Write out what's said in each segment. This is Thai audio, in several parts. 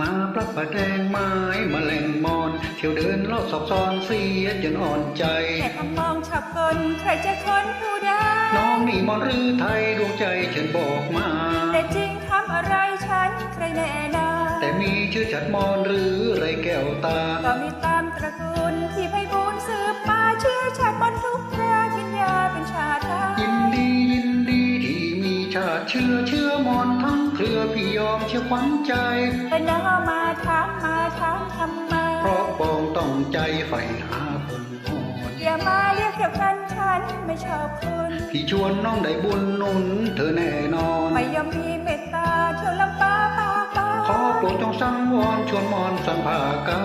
มาพลับประแดงไม้มาแหล่งมอน เที่ยวเดินลอดซอกซอนเสียจนอ่อนใจ แต่คำมองฉับคนใครจะค้นผู้ได้ น้องนี่มอนหรือไทยดวงใจฉันบอกมา แต่จริงทำอะไรฉันใครแน่นาแต่มีชื่อจัดมอนหรือไรแก้วตา ก็มีตามตระกูลที่ไพบูลย์สืบมาเชื่อชาติบนทุกพระกินยาเป็นชาติไทยิยนดียินดีที่มีชาติเชื้อเชื้อมอนทั้ง เครือพี่ยอมเชื่อขวัญใจเป็นน้ามาถามมาถามทำไมเพราะปองต้องใจใฝ่หาคนอ่อนอย่ามาเรียกเกี่ยวกันฉันไม่ชอบคุณพี่ชวนน้องได้บุญหนุนเธอแน่นอนไม่ยอมมีเมตตาเที่ยวลำปาปาปาขอโปรดจงสังวรชวนมอนสันภากา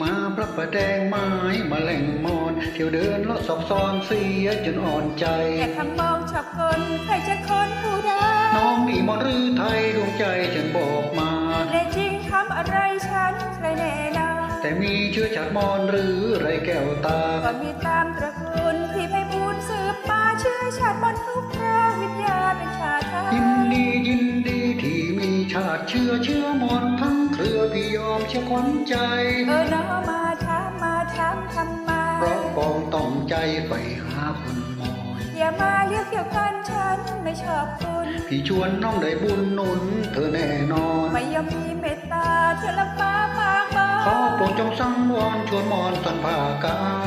มาพระประแดงไม้มาแหล่งมอน เที่ยวเดินลอดซอกซอนเสียจนอ่อนใจแต่คำมองฉับคนใครจะค้นผู้ได้น้องนี่มอนหรือไทยดวงใจฉันบอกมาแต่จริงทำอะไรฉันใครแน่นาแต่มีเชื้อชาติมอนหรือไรแก้วตาก็มีตามตระกูลที่ไพบูลย์สืบมาเชื่อชาติบนทุกพระวิญญาเป็นชาติไทยยินดียินดีที่มีชาติเชื้อเชื้อ พี่ยอมเชื่อขวัญใจ เออน้ามาถามมาถามทำไมเพราะปองต้องใจใฝ่หาคนมอนอย่ามาเรียกเกี่ยวกันฉันไม่ชอบคุณพี่ชวนน้องได้บุญหนุนเธอแน่นอน ไม่ยอมมีเมตตาเที่ยวลำปาปากบาขอโปรดจงสังวรชวนมอนสันภาการ